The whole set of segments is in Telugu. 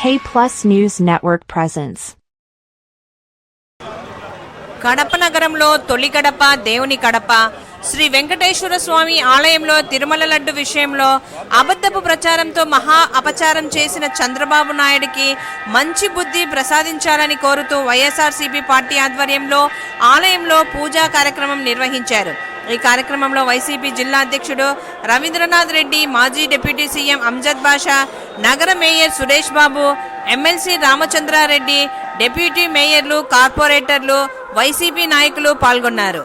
K Plus News Network presents. Kadapa నగరంలో తొలి కడప దేవుని కడప శ్రీ వెంకటేశ్వర స్వామి ఆలయంలో తిరుమల లడ్డు విషయంలో అబద్ధపు ప్రచారంతో మహా అపచారం చేసిన చంద్రబాబు నాయుడికి మంచి బుద్ధి ప్రసాదించాలని కోరుతూ వైఎస్ఆర్సీపీ పార్టీ ఆధ్వర్యంలో ఆలయంలో పూజా కార్యక్రమం నిర్వహించారు ఈ కార్యక్రమంలో వైసీపీ జిల్లా అధ్యక్షుడు రవీంద్రనాథ్ రెడ్డి మాజీ డిప్యూటీ సీఎం అంజద్ బాషా నగర mayor Suresh Babu MLC Ramachandra Reddy deputy మేయర్లు కార్పొరేటర్లు వైసీపీ నాయకులు పాల్గొన్నారు.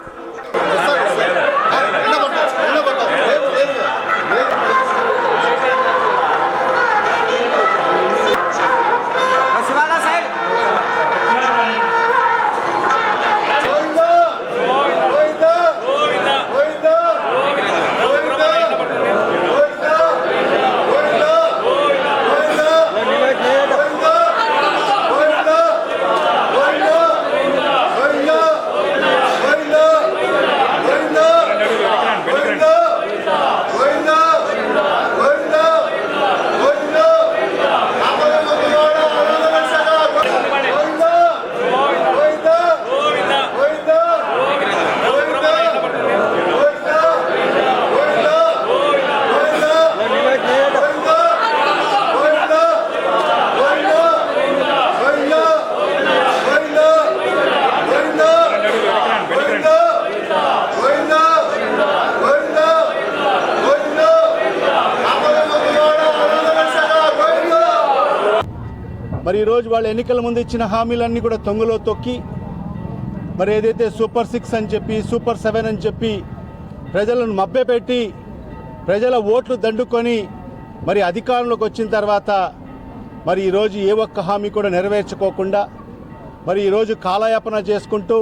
మరి ఈరోజు వాళ్ళు ఎన్నికల ముందు ఇచ్చిన హామీలన్నీ కూడా తొంగలో తొక్కి మరి ఏదైతే సూపర్ సిక్స్ అని చెప్పి సూపర్ సెవెన్ అని చెప్పి ప్రజలను మభ్యపెట్టి ప్రజల ఓట్లు దండుకొని మరి అధికారంలోకి వచ్చిన తర్వాత మరి ఈరోజు ఏ ఒక్క హామీ కూడా నెరవేర్చుకోకుండా మరి ఈరోజు కాలయాపన చేసుకుంటూ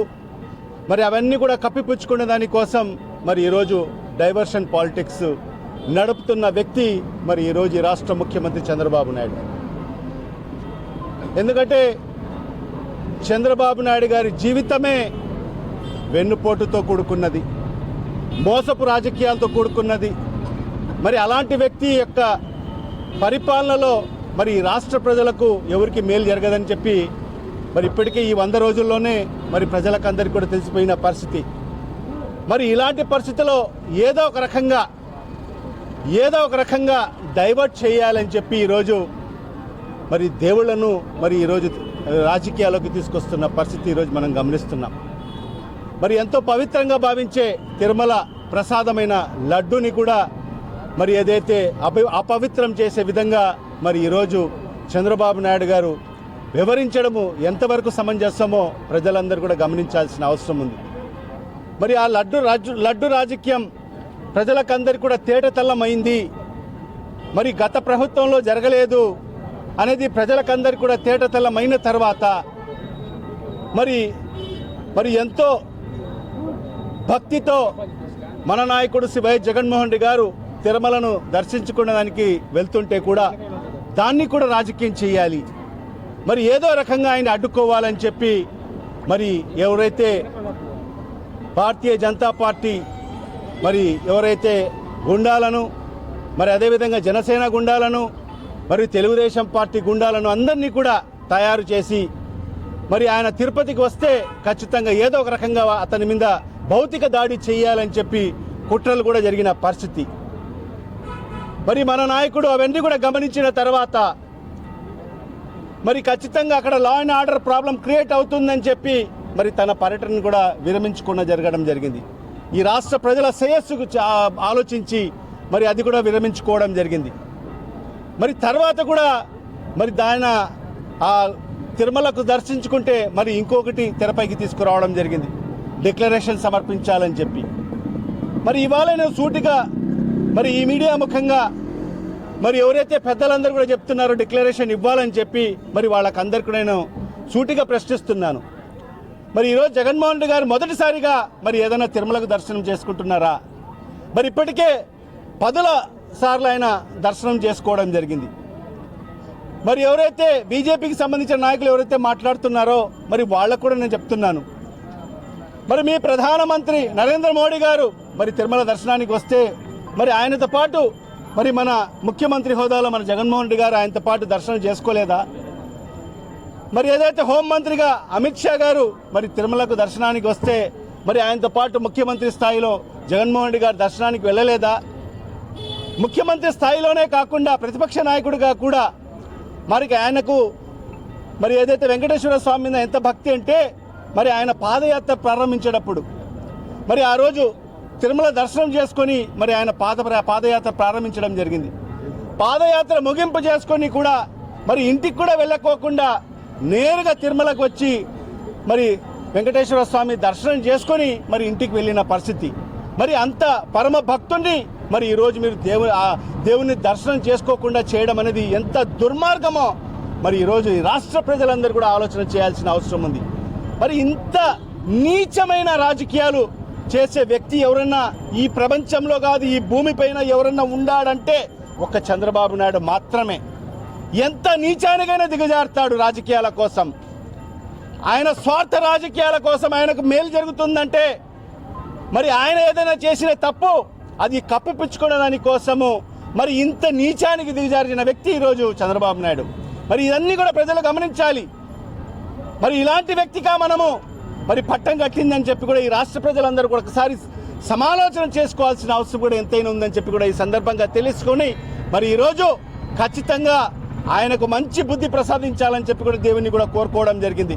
మరి అవన్నీ కూడా కప్పిపుచ్చుకునే దానికోసం మరి ఈరోజు డైవర్షన్ పాలిటిక్స్ నడుపుతున్న వ్యక్తి మరి ఈరోజు ఈ రాష్ట్ర ముఖ్యమంత్రి చంద్రబాబు నాయుడు. ఎందుకంటే చంద్రబాబు నాయుడు గారి జీవితమే వెన్నుపోటుతో కూడుకున్నది మోసపు రాజకీయాలతో కూడుకున్నది. మరి అలాంటి వ్యక్తి యొక్క పరిపాలనలో మరి రాష్ట్ర ప్రజలకు ఎవరికి మేలు జరగదని చెప్పి మరి ఇప్పటికే ఈ వంద రోజుల్లోనే మరి ప్రజలకందరికీ కూడా తెలిసిపోయిన పరిస్థితి. మరి ఇలాంటి పరిస్థితిలో ఏదో ఒక రకంగా ఏదో ఒక రకంగా డైవర్ట్ చేయాలని చెప్పి ఈరోజు మరి దేవుళ్ళను మరి ఈరోజు రాజకీయాల్లోకి తీసుకొస్తున్న పరిస్థితి ఈరోజు మనం గమనిస్తున్నాం. మరి ఎంతో పవిత్రంగా భావించే తిరుమల ప్రసాదమైన లడ్డూని కూడా మరి ఏదైతే అప అపవిత్రం చేసే విధంగా మరి ఈరోజు చంద్రబాబు నాయుడు గారు వివరించడము ఎంతవరకు సమంజసమో ప్రజలందరూ కూడా గమనించాల్సిన అవసరం ఉంది. మరి ఆ లడ్డు రాజు లడ్డు రాజకీయం ప్రజలకందరికీ కూడా తేటతల్లమైంది. మరి గత ప్రభుత్వంలో జరగలేదు. అనేది ప్రజలకందరికీ కూడా తేటతల్లమైన తర్వాత మరి మరి ఎంతో భక్తితో మన నాయకుడు శ్రీ వైఎస్ జగన్మోహన్ రెడ్డి గారు తిరుమలను దర్శించుకునేదానికి వెళ్తుంటే కూడా దాన్ని కూడా రాజకీయం చేయాలి. మరి ఏదో రకంగా ఆయన అడ్డుకోవాలని చెప్పి మరి ఎవరైతే భారతీయ జనతా పార్టీ మరి ఎవరైతే గుండాలను మరి అదేవిధంగా జనసేన గుండాలను మరి తెలుగుదేశం పార్టీ గుండాలను అందరినీ కూడా తయారు చేసి మరి ఆయన తిరుపతికి వస్తే ఖచ్చితంగా ఏదో ఒక రకంగా అతని మీద భౌతిక దాడి చేయాలని చెప్పి కుట్రలు కూడా జరిగిన పరిస్థితి. మరి మన నాయకుడు అవన్నీ కూడా గమనించిన తర్వాత మరి ఖచ్చితంగా అక్కడ law and order problem create అవుతుందని చెప్పి మరి తన పర్యటన కూడా విరమించకుండా జరగడం జరిగింది. ఈ రాష్ట్ర ప్రజల శ్రేయస్సుకు ఆలోచించి మరి అది కూడా విరమించుకోవడం జరిగింది. మరి తర్వాత కూడా మరి దాని ఆ తిరుమలకు దర్శించుకుంటే మరి ఇంకొకటి తెరపైకి తీసుకురావడం జరిగింది. డిక్లరేషన్ సమర్పించాలని చెప్పి. మరి ఇవాళ నేను సూటిగా మరి ఈ మీడియా ముఖంగా మరి ఎవరైతే పెద్దలందరూ కూడా చెప్తున్నారో డిక్లరేషన్ ఇవ్వాలని చెప్పి మరి వాళ్ళకందరికీ నేను సూటిగా ప్రశ్నిస్తున్నాను. మరి ఈరోజు జగన్మోహన్ రెడ్డి గారు మొదటిసారిగా మరి ఏదైనా తిరుమలకు దర్శనం చేసుకుంటున్నారా? మరి ఇప్పటికే పదుల సార్లు ఆయన దర్శనం చేసుకోవడం జరిగింది. మరి ఎవరైతే బీజేపీకి సంబంధించిన నాయకులు ఎవరైతే మాట్లాడుతున్నారో మరి వాళ్ళకు కూడా నేను చెప్తున్నాను. మరి మీ ప్రధానమంత్రి నరేంద్ర మోడీ గారు మరి తిరుమల దర్శనానికి వస్తే మరి ఆయనతో పాటు మరి మన ముఖ్యమంత్రి హోదాలో మన జగన్మోహన్ రెడ్డి గారు ఆయనతో పాటు దర్శనం చేసుకోలేదా? మరి ఏదైతే హోంమంత్రిగా అమిత్ షా గారు మరి తిరుమలకు దర్శనానికి వస్తే మరి ఆయనతో పాటు ముఖ్యమంత్రి స్థాయిలో జగన్మోహన్ రెడ్డి గారు దర్శనానికి వెళ్ళలేదా? ముఖ్యమంత్రి స్థాయిలోనే కాకుండా ప్రతిపక్ష నాయకుడిగా కూడా మరి ఆయనకు మరి ఏదైతే వెంకటేశ్వర స్వామి మీద ఎంత భక్తి అంటే మరి ఆయన పాదయాత్ర ప్రారంభించేటప్పుడు మరి ఆ రోజు తిరుమల దర్శనం చేసుకొని మరి ఆయన పాద పాదయాత్ర ప్రారంభించడం జరిగింది. పాదయాత్ర ముగింపు చేసుకొని కూడా మరి ఇంటికి కూడా వెళ్ళకోకుండా నేరుగా తిరుమలకు వచ్చి మరి వెంకటేశ్వర స్వామి దర్శనం చేసుకొని మరి ఇంటికి వెళ్ళిన పరిస్థితి. మరి అంత పరమ భక్తుణ్ణి మరి ఈరోజు మీరు దేవుని ఆ దేవుని దర్శనం చేసుకోకుండా చేయడం అనేది ఎంత దుర్మార్గమో మరి ఈరోజు రాష్ట్ర ప్రజలందరూ కూడా ఆలోచన చేయాల్సిన అవసరం ఉంది. మరి ఇంత నీచమైన రాజకీయాలు చేసే వ్యక్తి ఎవరన్నా ఈ ప్రపంచంలో కాదు ఈ భూమిపైన ఎవరన్నా ఉండాడంటే ఒక్క చంద్రబాబు నాయుడు మాత్రమే. ఎంత నీచానికైనా దిగజారుతాడు రాజకీయాల కోసం. ఆయన స్వార్థ రాజకీయాల కోసం ఆయనకు మేలు జరుగుతుందంటే మరి ఆయన ఏదైనా చేసిన తప్పు అది కప్పిపుచ్చుకోవడానికి కోసము మరి ఇంత నీచానికి దిగజారిన వ్యక్తి ఈరోజు చంద్రబాబు నాయుడు. మరి ఇవన్నీ కూడా ప్రజలు గమనించాలి. మరి ఇలాంటి వ్యక్తిగా మనము మరి పట్టం కట్టిందని చెప్పి కూడా ఈ రాష్ట్ర ప్రజలందరూ కూడా ఒకసారి సమాలోచన చేసుకోవాల్సిన అవసరం కూడా ఎంతైనా ఉందని చెప్పి కూడా ఈ సందర్భంగా తెలుసుకొని మరి ఈరోజు ఖచ్చితంగా ఆయనకు మంచి బుద్ధి ప్రసాదించాలని చెప్పి కూడా దేవుని కూడా కోరుకోవడం జరిగింది.